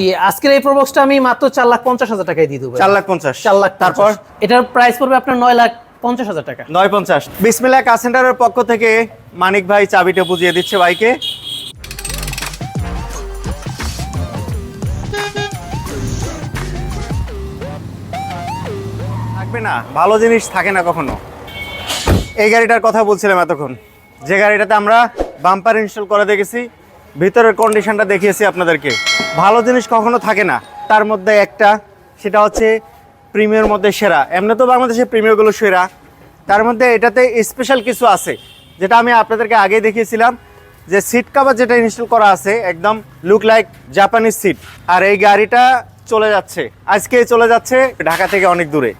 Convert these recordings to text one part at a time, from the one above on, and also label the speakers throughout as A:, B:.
A: জি আজকের এই প্রবক্সটা আমি মাত্র চার লাখ পঞ্চাশ হাজার টাকায় দিয়ে দেবো।
B: চার লাখ পঞ্চাশ।
A: চার লাখ
B: তারপর?
A: এটার প্রাইস পড়বে আপনার নয় লাখ পঞ্চাশ হাজার টাকা।
B: নয় পঞ্চাশ। বিসমিল্লা কার সেন্টারের পক্ষ থেকে মানিক ভাই চাবিটা বুঝিয়ে দিচ্ছে ভাইকে। থাকবে না ভালো জিনিস থাকে না কখনো। এই গাড়িটার কথা বলছিলাম এতক্ষণ। যে গাড়িটাতে আমরা বাম্পার ইনস্টল করে দেখেছি ভিতরের কন্ডিশনটা দেখিয়েছি আপনাদেরকে। ভালো জিনিস কখনো থাকে না। তার মধ্যে একটা, সেটা হচ্ছে প্রিমিয়ার মধ্যে সেরা। এমনি তো বাংলাদেশে প্রিমিয়ারগুলো সেরা। তার মধ্যে এটাতে স্পেশাল কিছু আছে, যেটা আমি আপনাদেরকে আগে দেখিয়েছিলাম, যে সিট কাভার যেটা ইনস্টল করা আছে, একদম লুক লাইক জাপানিজ সিট আর এই গাড়িটা চলে যাচ্ছে। আজকে চলে যাচ্ছে ঢাকা থেকে অনেক দূরে।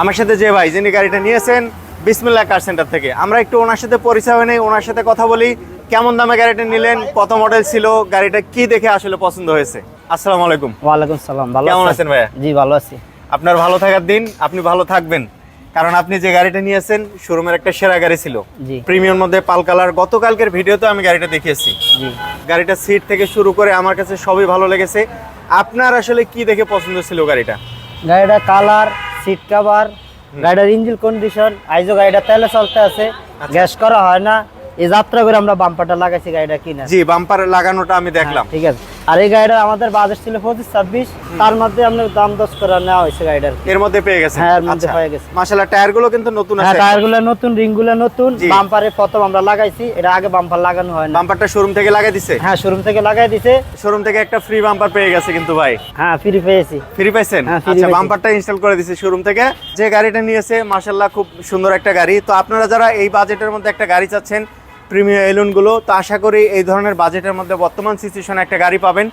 B: আমার সাথে যে ভাই, যিনি গাড়িটা নিয়েছেন বিসমিল্লা কার সেন্টার থেকে। আমরা একটু ওনার সাথে পরিচয় নেই, ওনার সাথে কথা বলি। কেমন দামে গাড়িটা নিলেন? কত মডেল ছিল গাড়িটা কি দেখে আসলে পছন্দ হয়েছে? আসসালামু আলাইকুম।
C: ওয়ালাইকুম সালাম ভালো
B: কেমন আছেন? ভাইয়া?
C: জি ভালো আছি।
B: আপনার ভালো থাকার দিন আপনি ভালো থাকবেন। কারণ আপনি যে গাড়িটা নিয়েছেন শোরুমের একটা সেরা গাড়ি ছিল।
C: জি।
B: প্রিমিয়াম মধ্যে পাল কালার গতকালকের ভিডিওতে আমি গাড়িটা দেখিয়েছি।
C: জি।
B: গাড়িটা সিট থেকে শুরু করে আমার কাছে সবই ভালো লেগেছে। আপনার আসলে কি দেখে পছন্দ ছিল গাড়িটা?
C: গাড়িটা কালার সিট কভার গাড়িটার ইঞ্জিন কন্ডিশন আইজো গাড়িটা তেলে চলতে আছে।
B: আচ্ছা।
C: গ্যাস করা হয় না এই যাত্রা করে আমরা বাম্পারটা লাগাইছি গাড়িটা কিনা।
B: জি বাম্পার লাগানোটা আমি দেখলাম।
C: ঠিক আছে। আর এই গাড়িটা আমাদের বাজেট ছিল পঁচিশ ছাব্বিশ। তার মধ্যে আমরা দাম দশ করে নেওয়া হয়েছে গাড়িটার।
B: এর মধ্যে পেয়ে গেছে
C: হ্যাঁ, এর মধ্যে পেয়ে গেছে।
B: মাশাআল্লাহ টায়ারগুলো কিন্তু নতুন
C: হ্যাঁ
B: আছে।
C: টায়ারগুলো নতুন রিংগুলো নতুন। বাম্পারে প্রথম আমরা লাগাইছি। এটা আগে বাম্পার লাগানো হয় না
B: বাম্পারটা শোরুম থেকে লাগাই দিছে?
C: হ্যাঁ শোরুম থেকে লাগাই দিছে।
B: শোরুম থেকে একটা ফ্রি বাম্পার পেয়ে গেছে কিন্তু ভাই।
C: হ্যাঁ ফ্রি পেয়েছি।
B: ফ্রি পাইছেন?
C: হ্যাঁ,
B: আচ্ছা বাম্পারটা ইনস্টল করে দিছে শোরুম থেকে। যে গাড়িটা নিয়েছে মাশাআল্লাহ খুব সুন্দর একটা গাড়ি। তো আপনারা যারা এই বাজেটের মধ্যে একটা গাড়ি চাচ্ছেন প্রিমিয়াম এলুনগুলো তো আশা করি এই ধরনের বাজেটের মধ্যে বর্তমান সিচুয়েশনে একটা গাড়ি পাবেন।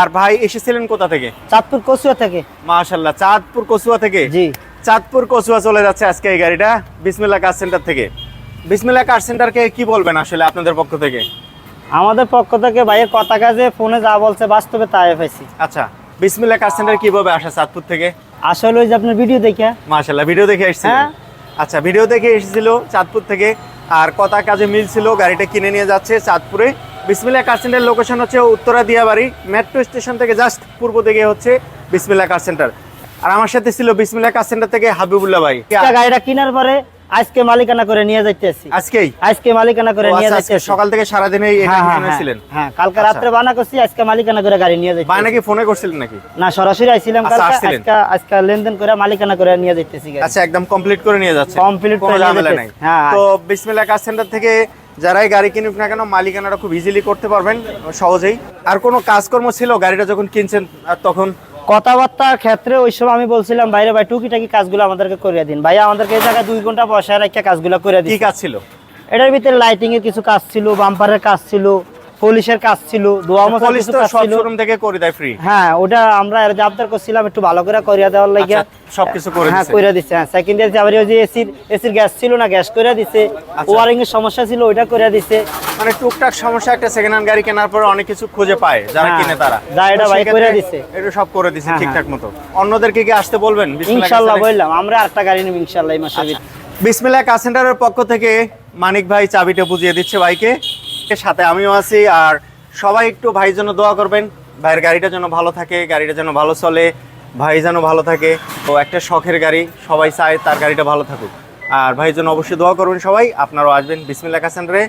B: আর ভাই এসেছিলেন কোথা থেকে?
C: চাঁদপুর কচুয়া থেকে।
B: মাশাআল্লাহ চাঁদপুর কচুয়া থেকে?
C: জি।
B: চাঁদপুর কচুয়া চলে যাচ্ছে আজকে এই গাড়িটা বিসমিল্লা কার সেন্টার থেকে। বিসমিল্লা কার সেন্টারকে কি বলবেন আসলে আপনাদের পক্ষ থেকে?
C: আমাদের পক্ষ থেকে ভাইয়ের কথা কাজে ফোনে যা বলছে বাস্তবে তাই পাইছি।
B: আচ্ছা বিসমিল্লা কার সেন্টার কীভাবে আসা চাঁদপুর থেকে?
C: আসলে ওই যে আপনার ভিডিও দেখে
B: মাশাআল্লাহ ভিডিও দেখে এসেছিলেন।
C: হ্যাঁ।
B: আচ্ছা ভিডিও দেখে এসেছিল চাঁদপুর থেকে। আর কথা কাজে মিল ছিল গাড়িটা কিনে নিয়ে যাচ্ছে চাঁদপুরে। বিসমিল্লা কার সেন্টার লোকেশন হচ্ছে উত্তরা দিয়াবাড়ি। মেট্রো স্টেশন থেকে জাস্ট পূর্ব দিকে হচ্ছে বিসমিল্লা কার সেন্টার আর আমার সাথে ছিল বিসমিল্লা কার সেন্টার থেকে হাবিবুল্লাহ ভাই।
C: গাড়িটা কেনার পরে আজকে মালিকানা করে নিয়ে যাইতেছি।
B: আজকেই?
C: আজকে মালিকানা করে নিয়ে
B: আচ্ছা,
C: যাইতেছি।
B: সকাল থেকে সারাদিনে
C: হ্যাঁ হ্যাঁ
B: ছিলেন?
C: হ্যাঁ, হ্যাঁ কালকে
B: আচ্ছা।
C: রাত্রে বানা করছি আজকে মালিকানা করে গাড়ি নিয়ে যাইতেছি।
B: নাকি ফোনে করছিলেন নাকি?
C: না সরাসরি আইছিলাম
B: আচ্ছা,
C: কালকে আজকে আজকে লেনদেন করে মালিকানা করে নিয়ে যাইতেছি
B: আচ্ছা একদম কমপ্লিট করে নিয়ে যাচ্ছে কমপ্লিট
C: করে নিয়ে।
B: নাই।
C: হ্যাঁ।
B: তো বিসমিল্লাহ কার সেন্টার থেকে যারাই গাড়ি কিনুক না কেন মালিকানাটা খুব ইজিলি করতে পারবেন সহজেই। আর কোনো কাজকর্ম ছিল গাড়িটা যখন কিনছেন আর তখন
C: কথাবার্তার ক্ষেত্রে ওই সময় আমি বলছিলাম বাইরে ভাই টুকিটাকি কাজগুলো আমাদেরকে করে দিন। ভাই আমাদেরকে এই জায়গায় দুই ঘণ্টা বসায় রাখিয়া কাজগুলো করে
B: কি
C: দিন।
B: কাজ ছিল?
C: এটার ভিতরে লাইটিং এর কিছু কাজ ছিল বাম্পারের কাজ ছিল। পলিশের কাজ ছিল দোয়া মোছার কিছু কাজ ছিল।
B: শোরুম থেকে করে দেয় ফ্রি
C: হ্যাঁ ওটা আমরা এর করছিলাম একটু ভালো করে করিয়া দেওয়ার লাগে
B: আচ্ছা, সবকিছু করে
C: হ্যাঁ
B: দিছে।
C: হ্যাঁ সেকেন্ড ইয়ার আবার ওই যে এসির এসির গ্যাস ছিল না গ্যাস দিছে।
B: আচ্ছা।
C: ওয়ারিং এর সমস্যা ছিল দিছে।
B: মানে টুকটাক সমস্যা একটা সেকেন্ড হ্যান্ড গাড়ি কেনার পরে অনেক কিছু খুঁজে পায় যারা
C: হ্যাঁ,
B: কিনে তারা।
C: যা এটা ভাই দিছে।
B: এটা সব করে দিছে
C: হ্যাঁ,
B: ঠিকঠাক মতো। অন্যদেরকে কি আসতে বলবেন?
C: ইনশাল্লাহ বললাম আমরা আরেকটা গাড়ি নিব ইনশাল্লাহ এই ভিতরে।
B: বিসমিল্লাহ কার সেন্টারের পক্ষ থেকে মানিক ভাই চাবিটা বুঝিয়ে দিচ্ছে ভাইকে। সাথে আমিও আছি আর সবাই একটু ভাইয়ের জন্য দোয়া করবেন। ভাইয়ের গাড়িটা যেন ভালো থাকে গাড়িটা যেন ভালো চলে ভাই যেন ভালো থাকে। তো একটা শখের গাড়ি সবাই চায় তার গাড়িটা ভালো থাকুক। আর ভাইয়ের জন্য অবশ্যই দোয়া করবেন সবাই আপনারাও আসবেন। বিসমিল্লাহ কার সেন্টারে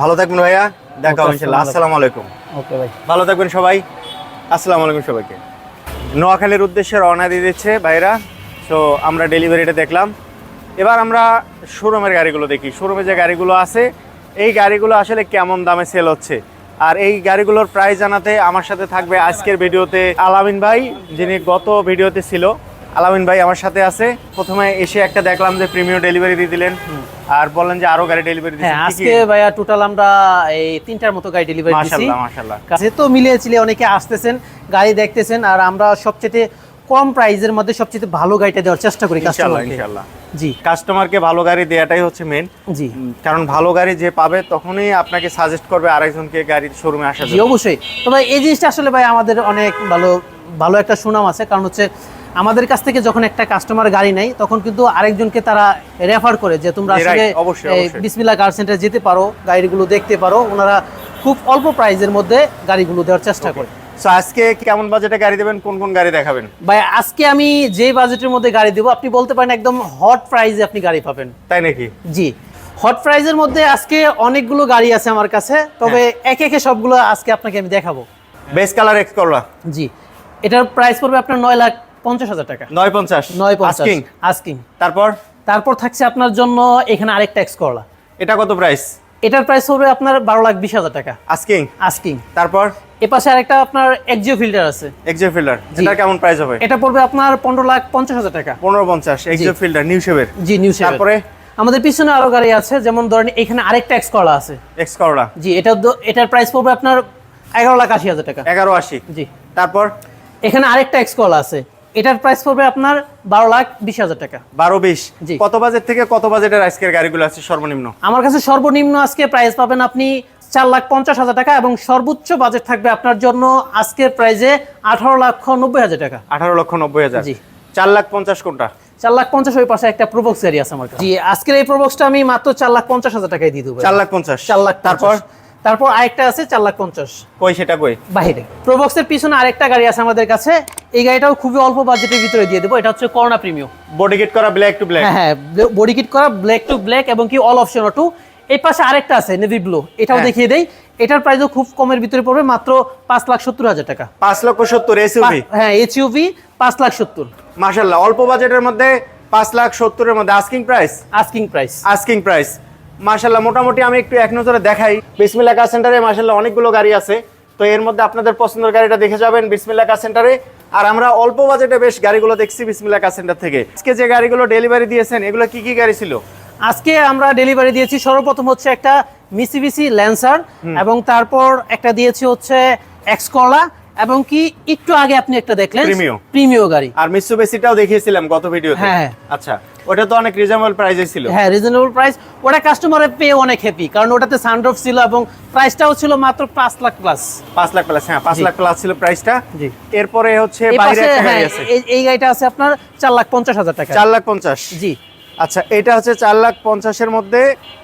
B: ভালো থাকবেন ভাইয়া দেখা হবে ইনশাল্লাহ। আসসালামু আলাইকুম।
C: ওকে ভাই।
B: ভালো থাকবেন সবাই। আসসালামু আলাইকুম সবাইকে। নোয়াখালীর উদ্দেশ্যে রওনা দিয়ে দিচ্ছে ভাইরা তো আমরা ডেলিভারিটা দেখলাম। এবার আমরা শোরুমের গাড়িগুলো দেখি। শোরুমে যে গাড়িগুলো আছে এই গাড়িগুলো আসলে কেমন দামে সেল হচ্ছে? আর এই গাড়িগুলোর প্রাইস জানাতে আমার সাথে থাকবে আজকের ভিডিওতে আলামিন ভাই যিনি গত ভিডিওতে ছিল। আলামিন ভাই আমার সাথে আছে। প্রথমে এসে একটা দেখলাম যে প্রিমিয়াম ডেলিভারি দিয়ে দিলেন। আর বললেন যে আরও গাড়ি ডেলিভারি
A: হ্যাঁ আজকে ভাইয়া টোটাল আমরা এই তিনটার মতো গাড়ি ডেলিভারি দিচ্ছি
B: মাশাআল্লাহ মাশাআল্লাহ।
A: কাছে তো মিলিয়ে ছিলে অনেকে আসতেছেন গাড়ি দেখতেছেন আর আমরা সবচেয়ে কম প্রাইজের মধ্যে সবচেয়ে ভালো গাড়িটা দেওয়ার চেষ্টা করি
B: ইনশাআল্লাহ
A: কাস্টমারকে
B: ইনশাআল্লাহ।
A: জি।
B: কাস্টমারকে ভালো গাড়ি দেওয়াটাই হচ্ছে মেন
A: জি।
B: কারণ ভালো গাড়ি যে পাবে তখনই আপনাকে সাজেস্ট করবে আরেকজনকে গাড়ির শোরুমে আসার
A: জি অবশ্যই। তবে এই জিনিসটা আসলে ভাই আমাদের অনেক ভালো ভালো একটা সুনাম আছে। কারণ হচ্ছে আমাদের কাছ থেকে যখন একটা কাস্টমার গাড়ি নেয় তখন কিন্তু আরেকজনকে তারা রেফার করে যে তোমরা আসলে। বিসমিল্লাহ কার সেন্টার যেতে পারো গাড়িগুলো দেখতে পারো ওনারা খুব অল্প প্রাইজের মধ্যে গাড়িগুলো দেওয়ার চেষ্টা করে।
B: সো আজকে কেমন বাজেটে গাড়ি দেবেন? কোন কোন গাড়ি দেখাবেন?
A: ভাই আজকে আমি যে বাজেটের মধ্যে গাড়ি দেবো আপনি বলতে পারেন একদম হট প্রাইসে আপনি গাড়ি পাবেন।
B: তাই নাকি?
A: জি হট প্রাইজের মধ্যে আজকে অনেকগুলো গাড়ি আছে আমার কাছে তবে একে একে সবগুলো আজকে আপনাকে আমি দেখাবো।
B: Base colour X Corolla?
A: জি এটার প্রাইস পড়বে আপনার নয় লাখ পঞ্চাশ হাজার টাকা।
B: নয় পঞ্চাশ?
A: নয় পঞ্চাশ। আস্কিং
B: তারপর?
A: তারপর থাকছে আপনার জন্য এখানে আরেকটা এক্স করলা।
B: এটা কত প্রাইস
A: এটার প্রাইস পড়বে আপনার বারো লাখ বিশ হাজার টাকা।
B: আস্কিং
A: আস্কিং
B: তারপর?
A: এ পাশে আরেকটা আপনার এক্সিও ফিল্টার আছে।
B: Axio Fielder
A: G.
B: এটা কেমন প্রাইস হবে?
A: এটা পড়বে আপনার পনেরো লাখ পঞ্চাশ হাজার টাকা।
B: পনেরো পঞ্চাশ এক্সিও ফিল্ডার নিউ শেভের
A: জি নিউ
B: তারপরে?
A: আমাদের পিছনে আরও গাড়ি আছে যেমন ধরেন এখানে আরেকটা এক্স করলা আছে।
B: এক্স করলা
A: জি এটা এটার প্রাইস পড়বে আপনার এগারো লাখ আশি হাজার টাকা।
B: এগারো আশি।
A: জি।
B: তারপর?
A: এখানে আরেকটা এক্স কল আছে। এটার প্রাইস পড়বে আপনার বারো লাখ বিশ হাজার টাকা।
B: বারো বিশ। কত বাজেট থেকে কত বাজেটের আজকের গাড়িগুলো আছে সর্বনিম্ন?
A: আমার কাছে সর্বনিম্ন আজকে প্রাইস পাবেন আপনি চার লাখ পঞ্চাশ হাজার টাকা এবং সর্বোচ্চ বাজেট থাকবে আপনার জন্য আজকের প্রাইজে আঠারো লক্ষ নব্বই হাজার টাকা।
B: আঠারো লক্ষ নব্বই হাজার।
A: জি।
B: চার লাখ পঞ্চাশ কোনটা?
A: চার লাখ পঞ্চাশ ওই পাশে একটা প্রবক্স গাড়ি আছে আমার জি আজকের এই প্রবক্সটা আমি মাত্র চার লাখ পঞ্চাশ হাজার টাকায় দিয়ে দেবো।
B: চার লাখ পঞ্চাশ।
A: চার লাখ
B: তারপর?
A: তারপর আরেকটা আছে চার লাখ পঞ্চাশ।
B: কই সেটা কই?
A: বাহিরে। প্রবক্সের পিছনে আরেকটা গাড়ি আছে আমাদের কাছে। এই গাড়িটাও খুবই অল্প বাজেটের ভিতরে দিয়ে দেবো। এটা হচ্ছে করোনা প্রিমিয়াম
B: বডি কিট করা ব্ল্যাক টু ব্ল্যাক
A: হ্যাঁ হ্যাঁ বডি কিট করা ব্ল্যাক টু ব্ল্যাক এবং কি অল অপশন টু এই পাশে আরেকটা আছে নেভি ব্লু এটাও
B: হ্যাঁ।
A: দেখিয়ে দেই। এটার প্রাইসও খুব কমের ভিতরে পড়বে মাত্র পাঁচ লাখ সত্তর হাজার টাকা।
B: পাঁচ লক্ষ সত্তর এসইউভি
A: হ্যাঁ এইচইউভি পাঁচ লাখ সত্তর।
B: মাশাল্লাহ অল্প বাজেটের মধ্যে পাঁচ লাখ সত্তরের মধ্যে asking price
A: asking price
B: asking price মাশাল্লাহ মোটামুটি আমি একটু এক নজরে দেখাই। বিসমিল্লা কার সেন্টারে মাশাল্লাহ অনেকগুলো গাড়ি আছে। তো এর মধ্যে আপনাদের পছন্দের গাড়িটা দেখে যাবেন বিসমিল্লা কার সেন্টারে আর আমরা অল্প বাজেটে বেশ গাড়িগুলো দেখছি বিসমিল্লা কার সেন্টার থেকে। আজকে যে গাড়িগুলো ডেলিভারি দিয়েছেন এগুলো কি কি গাড়ি ছিল?
A: আজকে আমরা ডেলিভারি দিয়েছি। সর্বপ্রথম হচ্ছে একটা মিসিবিসি ল্যান্সার এবং তারপর একটা দিয়েছি হচ্ছে এক্সকলা এবং কি একটু আগে আপনি একটা দেখলেন। প্রিমিয় গাড়ি।
B: আর মিসুবেসিটাও দেখিয়েছিলাম গত ভিডিওতে
A: হ্যাঁ।
B: আচ্ছা ওটা তো অনেক রিজনেবল প্রাইসে ছিল।
A: হ্যাঁ রিজনেবল প্রাইস ওটা কাস্টমারের পেয়ে অনেক হ্যাপি কারণ ওটাতে সানড্রফ ছিল এবং প্রাইসটাও ছিল মাত্র পাঁচ লাখ প্লাস
B: পাঁচ লাখ প্লাস হ্যাঁ পাঁচ
A: জি।
B: লাখ প্লাস ছিল প্রাইসটা
A: জি।
B: এরপরে হচ্ছে বাইরে একটা
A: হ্যাঁ
B: গাড়ি আছে
A: এই- গাড়িটা আছে আপনার চার লাখ পঞ্চাশ হাজার টাকা।
B: চার লাখ পঞ্চাশ।
A: জি।
B: আচ্ছা এটা হচ্ছে চার লাখ পঞ্চাশের মধ্যে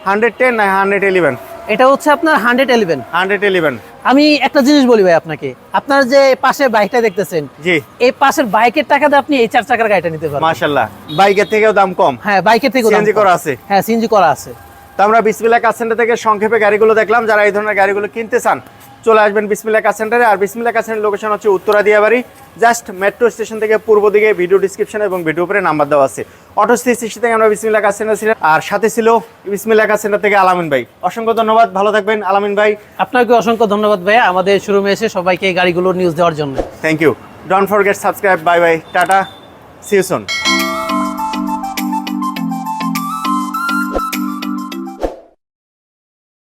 B: হান্ড্রেড টেন না হান্ড্রেড ইলেভেন
A: এটা হচ্ছে আপনার হান্ড্রেড এলিভেন
B: হান্ড্রেড ইলেভেন
A: আমি একটা জিনিস বলি ভাই আপনাকে আপনার যে পাশে বাইকটা দেখতেছেন
B: জি।
A: এই পাশের বাইকের টাকাতে আপনি এই চার চাকার গাড়িটা নিতে পারেন
B: মাশাল্লাহ বাইকের থেকেও দাম কম।
A: হ্যাঁ বাইকের থেকে
B: সিএনজি করা আছে।
A: হ্যাঁ সিএনজি করা আছে।
B: তো আমরা বিসমিল্লা কার সেন্টার থেকে সংক্ষেপে গাড়িগুলো দেখলাম যারা এই ধরনের গাড়িগুলো কিনতে চান চলে আসবেন বিসমিল্লা কার সেন্টারে। আর বিসমিল্লা কার সেন্টার লোকেশন হচ্ছে Uttara Diabari just metro station থেকে পূর্ব দিকে ভিডিও ডিসক্রিপশন এবং ভিডিও উপরে নাম্বার দেওয়া আছে। অটো সৃষ্টি থেকে আমরা বিসমিল্লা কার সেন্টার ছিলাম। আর সাথে ছিল বিসমিল্লা কার সেন্টার থেকে আলামিন ভাই। অসংখ্য ধন্যবাদ ভালো থাকবেন আলামিন ভাই।
A: আপনাকে অসংখ্য ধন্যবাদ ভাইয়া আমাদের শোরুমে এসে সবাইকে এই গাড়িগুলোর নিউজ দেওয়ার জন্য।
B: Thank you don't forget subscribe bye bye tata see you soon